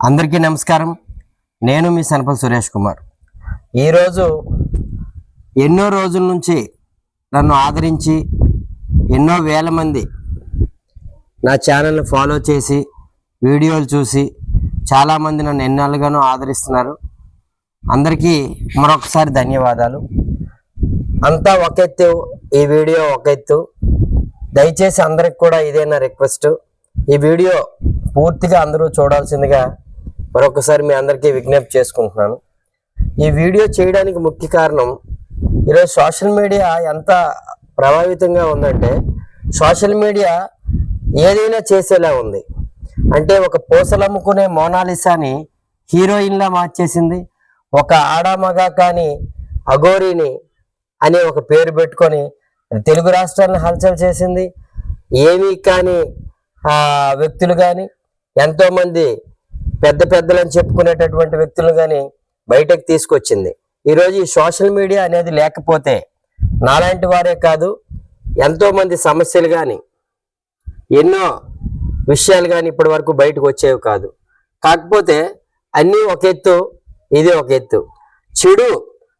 అందరికీ నమస్కారం. నేను మీ సనపల్ సురేష్ కుమార్. ఈరోజు ఎన్నో రోజుల నుంచి నన్ను ఆదరించి ఎన్నో వేల మంది నా ఛానల్ని ఫాలో చేసి వీడియోలు చూసి చాలామంది నన్ను ఎన్నాళ్ళుగానో ఆదరిస్తున్నారు. అందరికీ మరొకసారి ధన్యవాదాలు. అంతా ఒక ఎత్తు ఈ వీడియో ఒక ఎత్తు. దయచేసి అందరికి కూడా ఇదే నా రిక్వెస్ట్. ఈ వీడియో పూర్తిగా అందరూ చూడాల్సిందిగా మరొకసారి మీ అందరికీ విజ్ఞప్తి చేసుకుంటున్నాను. ఈ వీడియో చేయడానికి ముఖ్య కారణం ఈరోజు సోషల్ మీడియా ఎంత ప్రభావితంగా ఉందంటే సోషల్ మీడియా ఏదైనా చేసేలా ఉంది. అంటే ఒక పూసలు అమ్ముకునే మోనాలిసాని హీరోయిన్లా మార్చేసింది ఒక ఆడామగా కానీ అఘోరిని అనే ఒక పేరు పెట్టుకొని తెలుగు రాష్ట్రాలను హల్చల్ చేసింది. ఏమీ కానీ వ్యక్తులు కానీ ఎంతో మంది పెద్ద పెద్దలని చెప్పుకునేటటువంటి వ్యక్తులు కానీ బయటకు తీసుకొచ్చింది. ఈరోజు ఈ సోషల్ మీడియా అనేది లేకపోతే నాలాంటి వారే కాదు ఎంతో మంది సమస్యలు కానీ ఎన్నో విషయాలు కానీ ఇప్పటి వరకు బయటకు వచ్చేవి కాదు. కాకపోతే అన్నీ ఒక ఎత్తు ఇది ఒక ఎత్తు. చెడు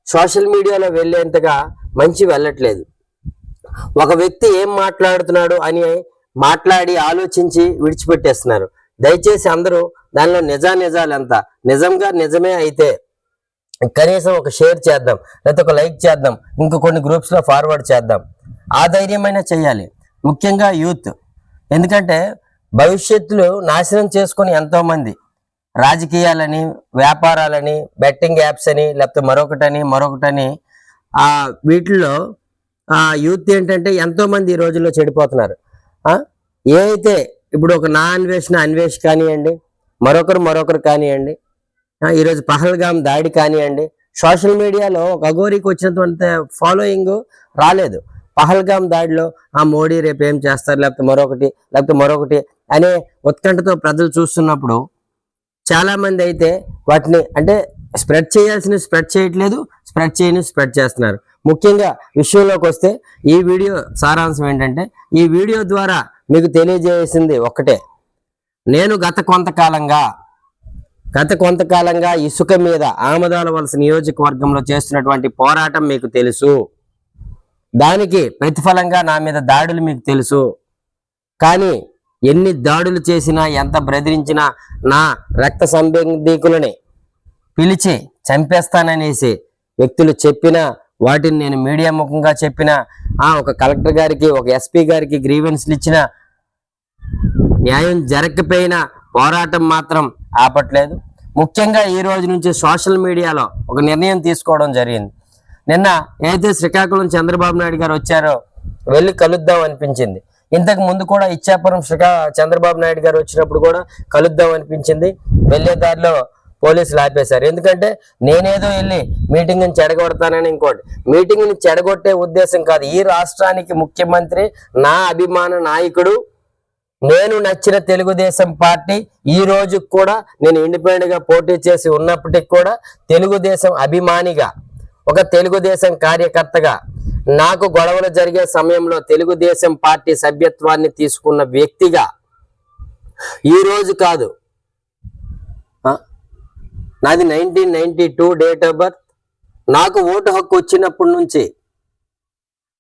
సోషల్ మీడియాలో వెళ్ళేంతగా మంచి వెళ్ళట్లేదు. ఒక వ్యక్తి ఏం మాట్లాడుతున్నాడు అని మాట్లాడి ఆలోచించి విడిచిపెట్టేస్తున్నారు. దయచేసి అందరూ దానిలో నిజా నిజాలు ఎంత నిజంగా నిజమే అయితే కనీసం ఒక షేర్ చేద్దాం లేకపోతే ఒక లైక్ చేద్దాం ఇంకా కొన్ని గ్రూప్స్లో ఫార్వర్డ్ చేద్దాం. ఆ ధైర్యమైనా చేయాలి. ముఖ్యంగా యూత్. ఎందుకంటే భవిష్యత్తులో నాశనం చేసుకుని ఎంతోమంది రాజకీయాలని వ్యాపారాలని బెట్టింగ్ యాప్స్ అని లేకపోతే మరొకటని మరొకటని ఆ వీటిల్లో ఆ యూత్ ఏంటంటే ఎంతోమంది ఈ రోజుల్లో చెడిపోతున్నారు. ఏదైతే ఏ అయితే ఇప్పుడు ఒక నా అన్వేషణ అన్వేష్ కానివ్వండి మరొకరు మరొకరు కానివ్వండి ఈరోజు పహల్గామ్ దాడి కానివ్వండి సోషల్ మీడియాలో ఒక అఘోరికి వచ్చినటువంటి ఫాలోయింగ్ రాలేదు. పహల్గామ్ దాడిలో ఆ మోడీ రేపు ఏం చేస్తారు లేకపోతే మరొకటి లేకపోతే మరొకటి అనే ఉత్కంఠతో ప్రజలు చూస్తున్నప్పుడు చాలామంది అయితే వాటిని అంటే స్ప్రెడ్ చేయాల్సిన స్ప్రెడ్ చేయట్లేదు స్ప్రెడ్ చేయని స్ప్రెడ్ చేస్తున్నారు. ముఖ్యంగా విషయంలోకి వస్తే ఈ వీడియో సారాంశం ఏంటంటే ఈ వీడియో ద్వారా మీకు తెలియజేసింది ఒక్కటే. నేను గత కొంతకాలంగా గత కొంతకాలంగా ఇసుక మీద ఆమదాల వలస నియోజకవర్గంలో చేస్తున్నటువంటి పోరాటం మీకు తెలుసు. దానికి ప్రతిఫలంగా నా మీద దాడులు మీకు తెలుసు. కానీ ఎన్ని దాడులు చేసినా ఎంత బెదిరించినా నా రక్త సంబంధీకులని పిలిచి చంపేస్తాననేసి వ్యక్తులు చెప్పినా వాటిని నేను మీడియా ముఖంగా చెప్పిన ఆ ఒక కలెక్టర్ గారికి ఒక ఎస్పీ గారికి గ్రీవెన్స్లు ఇచ్చిన న్యాయం జరగకపోయినా పోరాటం మాత్రం ఆపట్లేదు. ముఖ్యంగా ఈ రోజు నుంచి సోషల్ మీడియాలో ఒక నిర్ణయం తీసుకోవడం జరిగింది. నిన్న ఏదైతే శ్రీకాకుళం చంద్రబాబు నాయుడు గారు వచ్చారో వెళ్ళి కలుద్దాం అనిపించింది. ఇంతకు ముందు కూడా ఇచ్చాపురం శ్రీకా చంద్రబాబు నాయుడు గారు వచ్చినప్పుడు కూడా కలుద్దాం అనిపించింది. వెళ్ళే దారిలో పోలీసులు ఆపేశారు. ఎందుకంటే నేనేదో వెళ్ళి మీటింగ్ని చెడగొడతానని ఇంకోటి. మీటింగ్ని చెడగొట్టే ఉద్దేశం కాదు. ఈ రాష్ట్రానికి ముఖ్యమంత్రి నా అభిమాన నాయకుడు నేను నచ్చిన తెలుగుదేశం పార్టీ ఈ రోజు కూడా నేను ఇండిపెండెంట్గా పోటీ చేసి ఉన్నప్పటికి కూడా తెలుగుదేశం అభిమానిగా ఒక తెలుగుదేశం కార్యకర్తగా నాకు గొడవలు జరిగే సమయంలో తెలుగుదేశం పార్టీ సభ్యత్వాన్ని తీసుకున్న వ్యక్తిగా ఈ రోజు కాదు. నాది nineteen ninety two date of birth నాకు ఓటు హక్కు వచ్చినప్పటి నుంచి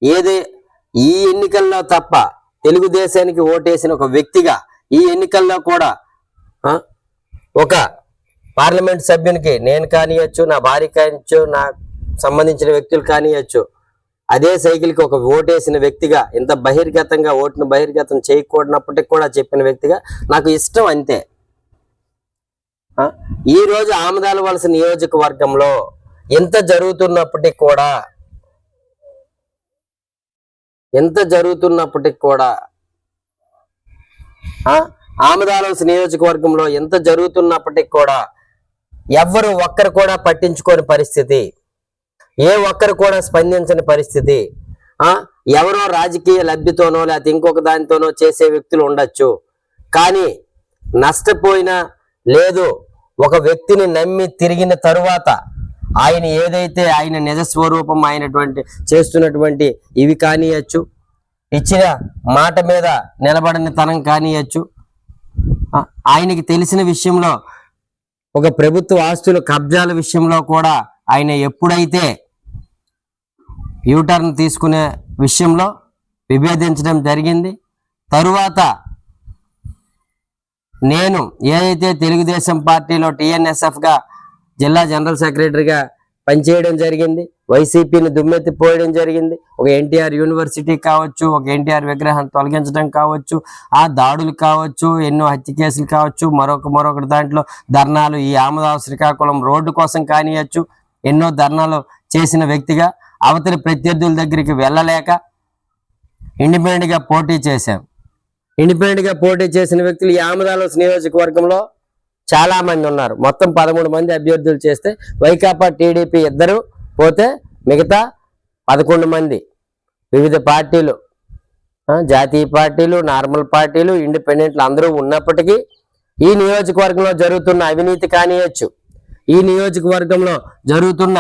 ఏదే ఈ ఎన్నికల్లో తప్ప తెలుగుదేశానికి ఓటేసిన ఒక వ్యక్తిగా ఈ ఎన్నికల్లో కూడా ఒక పార్లమెంట్ సభ్యునికి నేను కానియచ్చు నా భార్య కానియచ్చు నా సంబంధించిన వ్యక్తులు కానియచ్చు అదే సైకిల్కి ఒక ఓటేసిన వ్యక్తిగా ఇంత బహిర్గతంగా ఓటును బహిర్గతం చేయకూడనప్పటికి కూడా చెప్పిన వ్యక్తిగా నాకు ఇష్టం అంతే. ఈరోజు ఆమదాల వలస నియోజకవర్గంలో ఎంత జరుగుతున్నప్పటికి కూడా ఎంత జరుగుతున్నప్పటికి కూడా ఆమదాలస్ నియోజకవర్గంలో ఎంత జరుగుతున్నప్పటికి కూడా ఎవ్వరు ఒక్కరు కూడా పట్టించుకోని పరిస్థితి ఏ ఒక్కరు కూడా స్పందించని పరిస్థితి ఆ? ఎవరో రాజకీయ లబ్ధితోనో లేకపోతే ఇంకొక దానితోనో చేసే వ్యక్తులు ఉండొచ్చు. కానీ నష్టపోయినా లేదు ఒక వ్యక్తిని నమ్మి తిరిగిన తరువాత ఆయన ఏదైతే ఆయన నిజ స్వరూపం అయినటువంటి చేస్తున్నటువంటి ఇవి కానియచ్చు ఇచ్చిన మాట మీద నిలబడని తనం కానియచ్చు. ఆయనకి తెలిసిన విషయంలో ఒక ప్రభుత్వ ఆస్తుల కబ్జాల విషయంలో కూడా ఆయన ఎప్పుడైతే యూటర్న్ తీసుకునే విషయంలో విభేదించడం జరిగింది. తరువాత నేను ఏదైతే తెలుగుదేశం పార్టీలో టీఎన్ఎస్ఎఫ్గా జిల్లా జనరల్ సెక్రటరీగా పనిచేయడం జరిగింది. వైసీపీని దుమ్మెత్తిపోయడం జరిగింది. ఒక ఎన్టీఆర్ యూనివర్సిటీ కావచ్చు ఒక ఎన్టీఆర్ విగ్రహం తొలగించడం కావచ్చు ఆ దాడులు కావచ్చు ఎన్నో హత్య కేసులు కావచ్చు మరొక మరొకటి దాంట్లో ధర్నాలు ఈ ఆమదావ శ్రీకాకుళం రోడ్డు కోసం కానియచ్చు ఎన్నో ధర్నాలు చేసిన వ్యక్తిగా అవతలి ప్రత్యర్థుల దగ్గరికి వెళ్ళలేక ఇండిపెండెంట్గా పోటీ చేశాం. ఇండిపెండెంట్గా పోటీ చేసిన వ్యక్తులు ఈ ఆమదాల నియోజకవర్గంలో చాలా మంది ఉన్నారు. మొత్తం పదమూడు మంది అభ్యర్థులు చేస్తే వైకాపా టీడీపీ ఇద్దరు పోతే మిగతా పదకొండు మంది. వివిధ పార్టీలు జాతీయ పార్టీలు నార్మల్ పార్టీలు ఇండిపెండెంట్లు అందరూ ఉన్నప్పటికీ ఈ నియోజకవర్గంలో జరుగుతున్న అవినీతి కానియచ్చు. ఈ నియోజకవర్గంలో జరుగుతున్న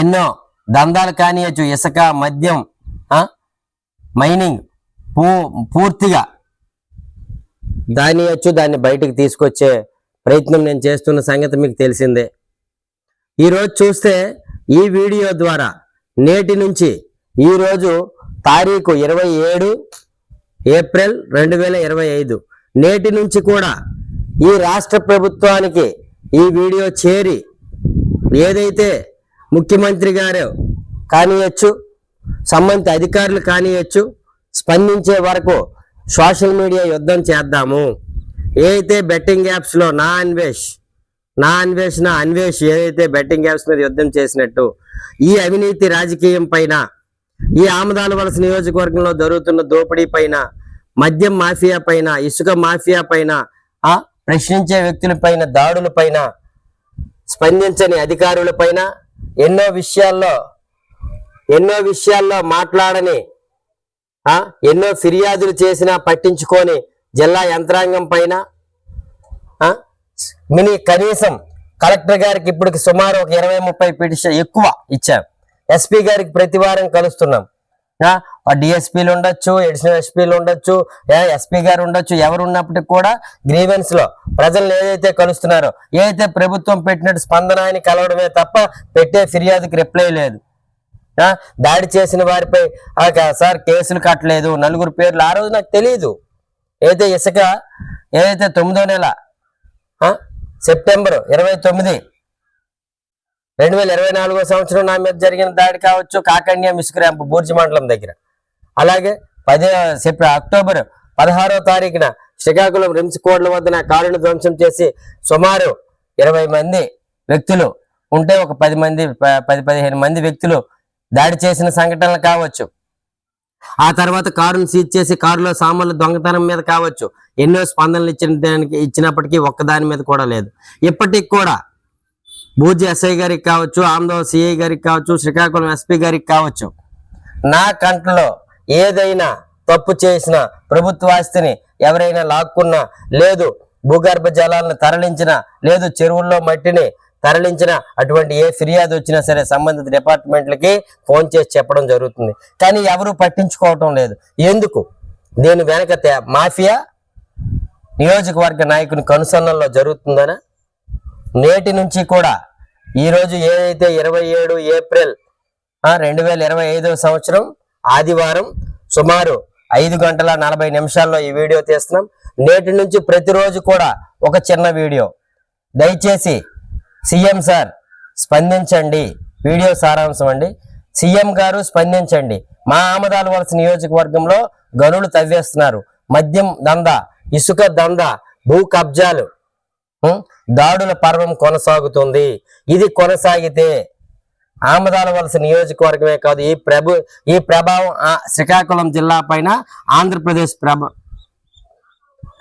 ఎన్నో దందాలు కానియచ్చు. ఇసుక మద్యం మైనింగ్ పూ పూర్తిగా దాన్ని వచ్చు దాన్ని బయటికి తీసుకొచ్చే ప్రయత్నం నేను చేస్తున్న సంగతి మీకు తెలిసిందే. ఈరోజు చూస్తే ఈ వీడియో ద్వారా నేటి నుంచి ఈరోజు తారీఖు ఇరవై ఏడు ఏప్రిల్ రెండు వేల ఇరవై ఐదు నేటి నుంచి కూడా ఈ రాష్ట్ర ప్రభుత్వానికి ఈ వీడియో చేరి ఏదైతే ముఖ్యమంత్రి గారు కానియచ్చు సంబంధిత అధికారులు కానియచ్చు స్పందించే వరకు సోషల్ మీడియా యుద్ధం చేద్దాము. ఏదైతే బెట్టింగ్ యాప్స్లో నా అన్వేష్ నా అన్వేషణ అన్వేష్ ఏదైతే బెట్టింగ్ యాప్స్ మీద యుద్ధం చేసినట్టు ఈ అవినీతి రాజకీయం పైన ఈ ఆమదాల వలస నియోజకవర్గంలో జరుగుతున్న దోపిడీ పైన మద్యం మాఫియా పైన ఇసుక మాఫియా పైన ఆ ప్రశ్నించే వ్యక్తుల పైన దాడుల పైన స్పందించని అధికారుల పైన ఎన్నో విషయాల్లో ఎన్నో విషయాల్లో మాట్లాడని ఎన్నో ఫిర్యాదులు చేసినా పట్టించుకొని జిల్లా యంత్రాంగం పైన ఆ? మినీ కనీసం కలెక్టర్ గారికి ఇప్పుడు సుమారు ఒక ఇరవై ముప్పై పిటిషన్ ఎక్కువ ఇచ్చాం. ఎస్పీ గారికి ప్రతి వారం కలుస్తున్నాం. డిఎస్పీలు ఉండొచ్చు ఎడిషనల్ ఎస్పీలు ఉండొచ్చు ఎస్పీ గారు ఉండొచ్చు ఎవరు ఉన్నప్పటికి కూడా గ్రీవెన్స్లో ప్రజలను ఏదైతే కలుస్తున్నారో ఏదైతే ప్రభుత్వం పెట్టినట్టు స్పందన అని కలవడమే తప్ప పెట్టే ఫిర్యాదుకి రిప్లై లేదు. దాడి చేసిన వారిపై ఆ, సార్ కేసులు కట్టలేదు. నలుగురు పేర్లు. ఆ రోజు నాకు తెలియదు ఏదైతే ఇసుక ఏదైతే తొమ్మిదో నెల సెప్టెంబర్ ఇరవై తొమ్మిది రెండు వేల ఇరవై నాలుగో సంవత్సరం నా మీద జరిగిన దాడి కావచ్చు కాకన్య ఇసుక ర్యాంపు బూర్జి మండలం దగ్గర. అలాగే పదే సెప్ట అక్టోబర్ పదహారో తారీఖున శ్రీకాకుళం రిమ్స్ కోడ్ల వద్ద నా కారును ధ్వంసం చేసి సుమారు ఇరవై మంది వ్యక్తులు ఉంటే ఒక పది మంది ప- పది పదిహేను మంది వ్యక్తులు దాడి చేసిన సంఘటనలు కావచ్చు. ఆ తర్వాత కారును సీజ్ చేసి కారులో సామాన్లు దొంగతనం మీద కావచ్చు. ఎన్నో స్పందనలు ఇచ్చిన దానికి ఇచ్చినప్పటికీ ఒక్కదాని మీద కూడా లేదు. ఇప్పటికి కూడా బూజి ఎస్ఐ గారికి కావచ్చు ఆంధ్ర సిఐ గారికి కావచ్చు శ్రీకాకుళం ఎస్పీ గారికి కావచ్చు. నా కంట్లో ఏదైనా తప్పు చేసిన ప్రభుత్వ ఆస్తిని ఎవరైనా లాక్కున్నా లేదు భూగర్భ జలాలను తరలించిన లేదు చెరువుల్లో మట్టిని తరలించిన అటువంటి ఏ ఫిర్యాదు వచ్చినా సరే సంబంధిత డిపార్ట్మెంట్లకి ఫోన్ చేసి చెప్పడం జరుగుతుంది. కానీ ఎవరు పట్టించుకోవటం లేదు. ఎందుకు? దీని వెనక మాఫియా నియోజకవర్గ నాయకుని కనుసన్నల్లో జరుగుతుందనా? నేటి నుంచి కూడా ఈరోజు ఏదైతే ఇరవై ఏడు ఏప్రిల్ రెండు వేల ఇరవై ఐదవ సంవత్సరం ఆదివారం సుమారు ఐదు గంటల నలభై నిమిషాల్లో ఈ వీడియో తీస్తున్నాం. నేటి నుంచి ప్రతిరోజు కూడా ఒక చిన్న వీడియో. దయచేసి సీఎం సార్ స్పందించండి. వీడియో సారాంశం అండి. సీఎం గారు స్పందించండి. మా ఆమదాల వలస నియోజకవర్గంలో గనులు తవ్వేస్తున్నారు. మద్యం దంద ఇసుక దంద భూ కబ్జాలు దాడుల పర్వం కొనసాగుతుంది. ఇది కొనసాగితే ఆమదాల వలస నియోజకవర్గమే కాదు ఈ ప్రభు ఈ ప్రభావం శ్రీకాకుళం జిల్లా పైన ఆంధ్రప్రదేశ్ ప్రభ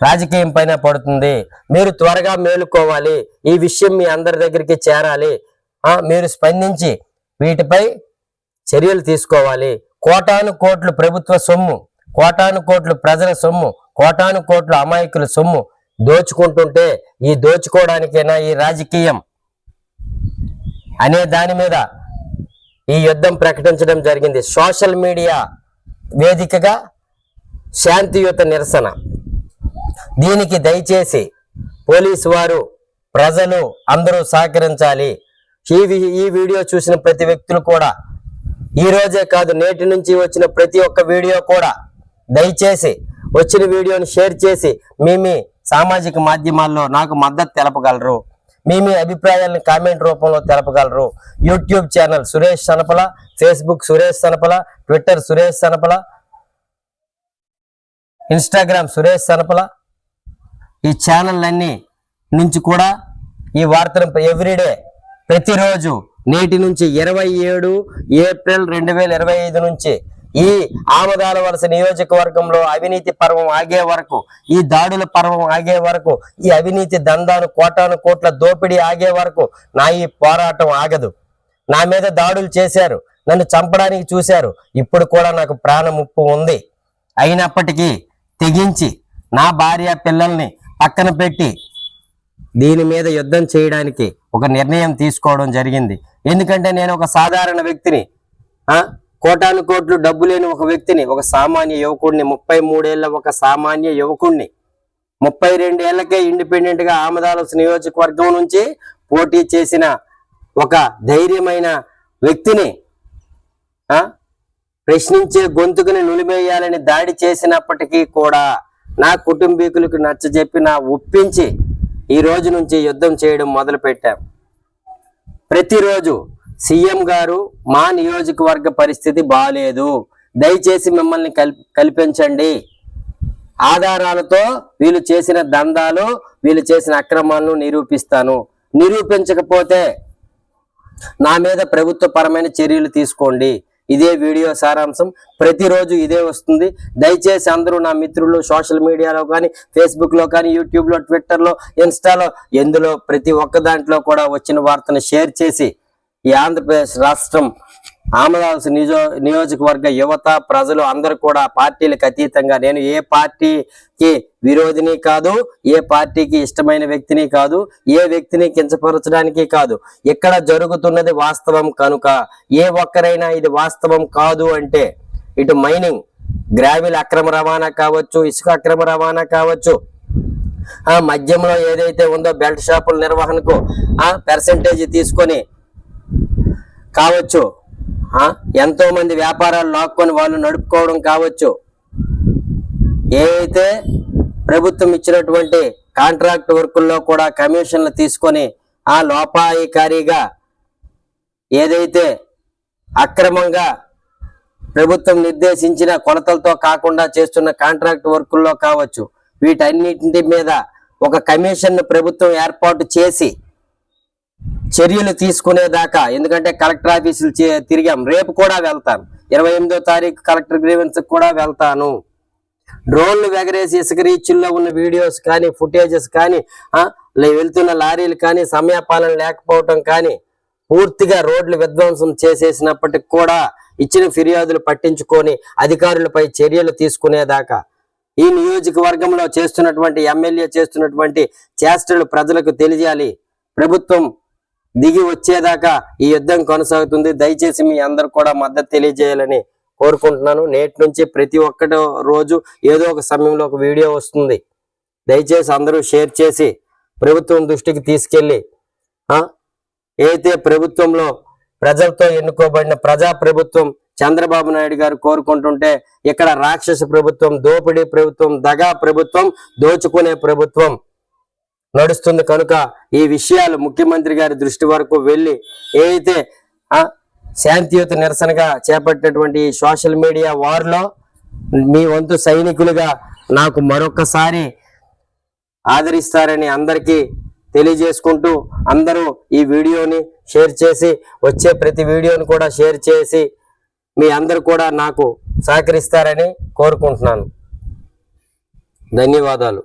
రాజకీయం పైన పడుతుంది. మీరు త్వరగా మేలుకోవాలి. ఈ విషయం మీ అందరి దగ్గరికి చేరాలి. మీరు స్పందించి వీటిపై చర్యలు తీసుకోవాలి. కోటాను కోట్లు ప్రభుత్వ సొమ్ము కోటాను కోట్లు ప్రజల సొమ్ము కోటాను కోట్లు అమాయకుల సొమ్ము దోచుకుంటుంటే ఈ దోచుకోవడానికైనా ఈ రాజకీయం? అనే దాని మీద ఈ యుద్ధం ప్రకటించడం జరిగింది. సోషల్ మీడియా వేదికగా శాంతియుత నిరసన. దీనికి దయచేసి పోలీసు వారు ప్రజలు అందరూ సహకరించాలి. ఈ ఈ వీడియో చూసిన ప్రతి వ్యక్తులు కూడా ఈ రోజే కాదు నేటి నుంచి వచ్చిన ప్రతి ఒక్క వీడియో కూడా దయచేసి వచ్చిన వీడియోని షేర్ చేసి మీ మీ సామాజిక మాధ్యమాల్లో నాకు మద్దతు తెలపగలరు. మీ మీ అభిప్రాయాలను కామెంట్ రూపంలో తెలపగలరు. YouTube channel Suresh Sanapala Facebook Suresh Sanapala Twitter Suresh Sanapala Instagram Suresh Sanapala ఈ ఛానళ్ళన్నీ నుంచి కూడా ఈ వార్తను ఎవ్రీడే ప్రతిరోజు నేటి నుంచి ఇరవై ఏడు ఏప్రిల్ రెండు వేల ఇరవై ఐదు నుంచి ఈ ఆమదాల వలస నియోజకవర్గంలో అవినీతి పర్వం ఆగే వరకు ఈ దాడుల పర్వం ఆగే వరకు ఈ అవినీతి దందాను కోటాను కోట్ల దోపిడీ ఆగే వరకు నా ఈ పోరాటం ఆగదు. నా మీద దాడులు చేశారు నన్ను చంపడానికి చూశారు ఇప్పుడు కూడా నాకు ప్రాణ ముప్పు ఉంది. అయినప్పటికీ తెగించి నా భార్య పిల్లల్ని పక్కన పెట్టి దీని మీద యుద్ధం చేయడానికి ఒక నిర్ణయం తీసుకోవడం జరిగింది. ఎందుకంటే నేను ఒక సాధారణ వ్యక్తిని కోటాను కోట్లు డబ్బు లేని ఒక వ్యక్తిని ఒక సామాన్య యువకుడిని ముప్పై మూడేళ్ళ ఒక సామాన్య యువకుడిని ముప్పై రెండేళ్ళకే ఇండిపెండెంట్గా ఆమదాలస్ నియోజకవర్గం నుంచి పోటీ చేసిన ఒక ధైర్యమైన వ్యక్తిని ప్రశ్నించే గొంతుకుని నులిమేయాలని దాడి చేసినప్పటికీ కూడా నా కుటుంబీకులకు నచ్చజెప్పి నా ఒప్పించి ఈ రోజు నుంచి యుద్ధం చేయడం మొదలు పెట్టాం ప్రతిరోజు సీఎం గారు మా నియోజకవర్గ పరిస్థితి బాగాలేదు దయచేసి మిమ్మల్ని కల్ కల్పించండి. ఆధారాలతో వీళ్ళు చేసిన దందాలు వీళ్ళు చేసిన అక్రమాలను నిరూపిస్తాను. నిరూపించకపోతే నా మీద ప్రభుత్వ పరమైన చర్యలు తీసుకోండి. ఇదే వీడియో సారాంశం. ప్రతిరోజు ఇదే వస్తుంది. దయచేసి అందరూ నా మిత్రులు సోషల్ మీడియాలో కానీ ఫేస్బుక్లో కానీ యూట్యూబ్లో ట్విట్టర్లో ఇన్స్టాలో ఎందులో ప్రతి ఒక్క దాంట్లో కూడా వచ్చిన వార్తను షేర్ చేసి ఈ ఆంధ్రప్రదేశ్ రాష్ట్రం ఆమదాల్స్ నిజో నియోజకవర్గ యువత ప్రజలు అందరూ కూడా పార్టీలకు అతీతంగా. నేను ఏ పార్టీకి విరోధిని కాదు ఏ పార్టీకి ఇష్టమైన వ్యక్తిని కాదు ఏ వ్యక్తిని కించపరచడానికి కాదు. ఇక్కడ జరుగుతున్నది వాస్తవం కనుక ఏ ఒక్కరైనా ఇది వాస్తవం కాదు అంటే ఇటు మైనింగ్ గ్రావిల్ అక్రమ రవాణా కావచ్చు ఇసుక అక్రమ రవాణా కావచ్చు ఆ మద్యంలో ఏదైతే ఉందో బెల్ట్ షాపుల నిర్వహణకు ఆ పర్సంటేజ్ తీసుకొని కావచ్చు. ఎంతో మంది వ్యాపారాలు లాక్కొని వాళ్ళు నడుపుకోవడం కావచ్చు. ఏదైతే ప్రభుత్వం ఇచ్చినటువంటి కాంట్రాక్ట్ వర్కుల్లో కూడా కమిషన్లు తీసుకొని ఆ లోపాయికారిగా ఏదైతే అక్రమంగా ప్రభుత్వం నిర్దేశించిన కొలతలతో కాకుండా చేస్తున్న కాంట్రాక్ట్ వర్కుల్లో కావచ్చు వీటన్నిటి మీద ఒక కమిషన్ను ప్రభుత్వం ఏర్పాటు చేసి చర్యలు తీసుకునేదాకా. ఎందుకంటే కలెక్టర్ ఆఫీసులు తిరిగాం. రేపు కూడా వెళ్తాను. ఇరవై ఎనిమిదో తారీఖు కలెక్టర్ గ్రీవెన్స్ కూడా వెళ్తాను. డ్రోన్లు ఎగరేసి ఇసుక రీచుల్లో ఉన్న వీడియోస్ కానీ ఫుటేజెస్ కానీ వెళ్తున్న లారీలు కానీ సమయపాలన లేకపోవటం కానీ పూర్తిగా రోడ్లు విధ్వంసం చేసేసినప్పటికి కూడా ఇచ్చిన ఫిర్యాదులు పట్టించుకొని అధికారులపై చర్యలు తీసుకునేదాకా. ఈ నియోజకవర్గంలో చేస్తున్నటువంటి ఎమ్మెల్యే చేస్తున్నటువంటి చేష్టలు ప్రజలకు తెలియాలి. ప్రభుత్వం దిగి వచ్చేదాకా ఈ యుద్ధం కొనసాగుతుంది. దయచేసి మీ అందరు కూడా మద్దతు తెలియజేయాలని కోరుకుంటున్నాను. నేటి నుంచి ప్రతి ఒక్కటి రోజు ఏదో ఒక సమయంలో ఒక వీడియో వస్తుంది. దయచేసి అందరూ షేర్ చేసి ప్రభుత్వం దృష్టికి తీసుకెళ్ళి ఏదైతే ప్రభుత్వంలో ప్రజలతో ఎన్నుకోబడిన ప్రజా ప్రభుత్వం చంద్రబాబు నాయుడు గారు కోరుకుంటుంటే ఇక్కడ రాక్షస ప్రభుత్వం దోపిడీ ప్రభుత్వం దగా ప్రభుత్వం దోచుకునే ప్రభుత్వం నడుస్తుంది కనుక ఈ విషయాలు ముఖ్యమంత్రి గారి దృష్టి వరకు వెళ్ళి ఏదైతే ఆ శాంతియుత నిరసనగా చేపట్టినటువంటి సోషల్ మీడియా వార్లో మీ వంతు సైనికులుగా నాకు మరొకసారి ఆదరిస్తారని అందరికీ తెలియజేసుకుంటూ అందరూ ఈ వీడియోని షేర్ చేసి వచ్చే ప్రతి వీడియోని కూడా షేర్ చేసి మీ అందరూ కూడా నాకు సహకరిస్తారని కోరుకుంటున్నాను. ధన్యవాదాలు.